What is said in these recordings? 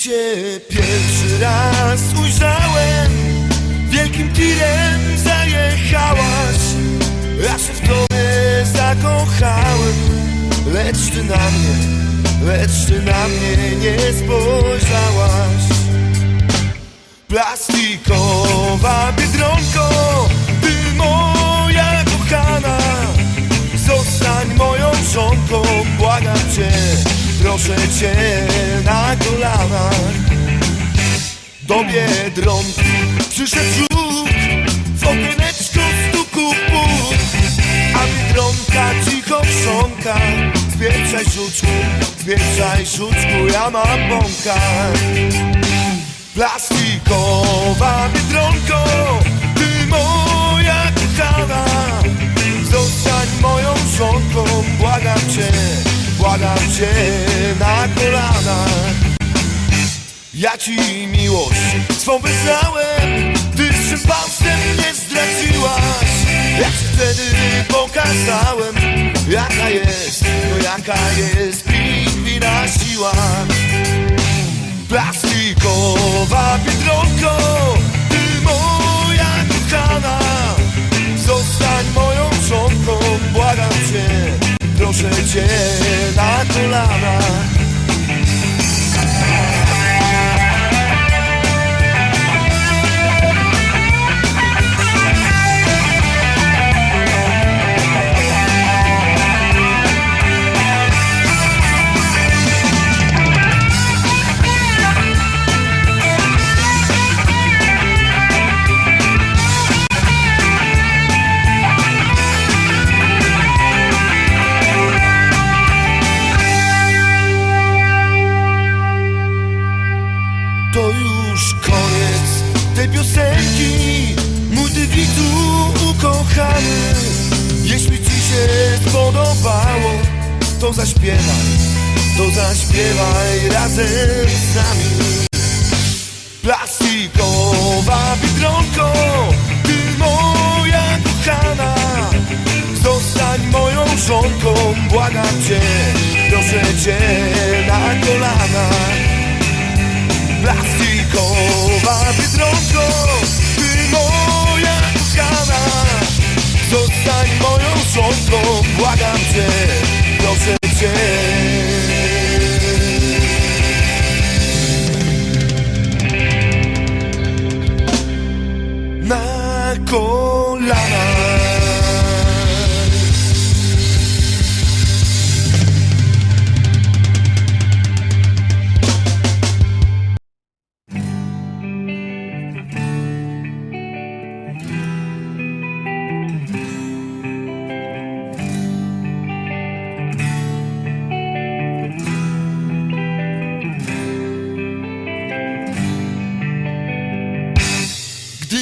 cię pierwszy raz ujrzałem. Wielkim tirem zajechałaś. Ja się w tobie zakochałem. Lecz ty na mnie, lecz ty na mnie nie spojrzałaś. Plastikowa biedronko Ty moja kochana. Zostań moją żonką Błagam cię, proszę cię na Do Biedronki przyszedł żółk W okieneczku stuku puk A Biedronka cicho chrząka Zwiększaj żuczku, zwiększaj żuczku Ja mam bąka. Plastikowa biedronko Ty moja kochana. Zostań moją żonką Błagam cię, błagam cię Ja ci miłość swą wyznałem Ty szympansem mnie zdradziłaś. Ja ci wtedy pokazałem Jaka jest, no jaka jest pingwina siła. Plastikowa biedronko Ty moja kochana. Zostań moją żonką Błagam cię, proszę cię piosenki Mój widzu ukochany Jeśli ci się spodobało To zaśpiewaj, to zaśpiewaj razem z nami. Plastikowa biedronko Ty moja kochana Zostań moją żonką Błagam cię, proszę cię na kolanach Plastikowa biedronko Błagam cię, proszę cię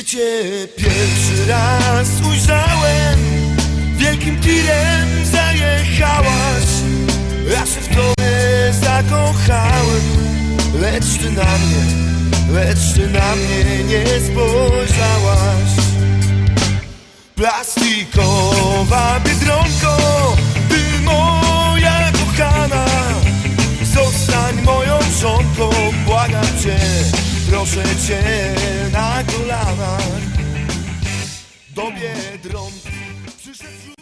cię pierwszy raz ujrzałem. Wielkim tirem zajechałaś. Ja się w tobie zakochałem. Lecz ty na mnie, lecz ty na mnie nie spojrzałaś. Plastikowa biedronko proszę cię na kolanach. Do Biedronki przyszedł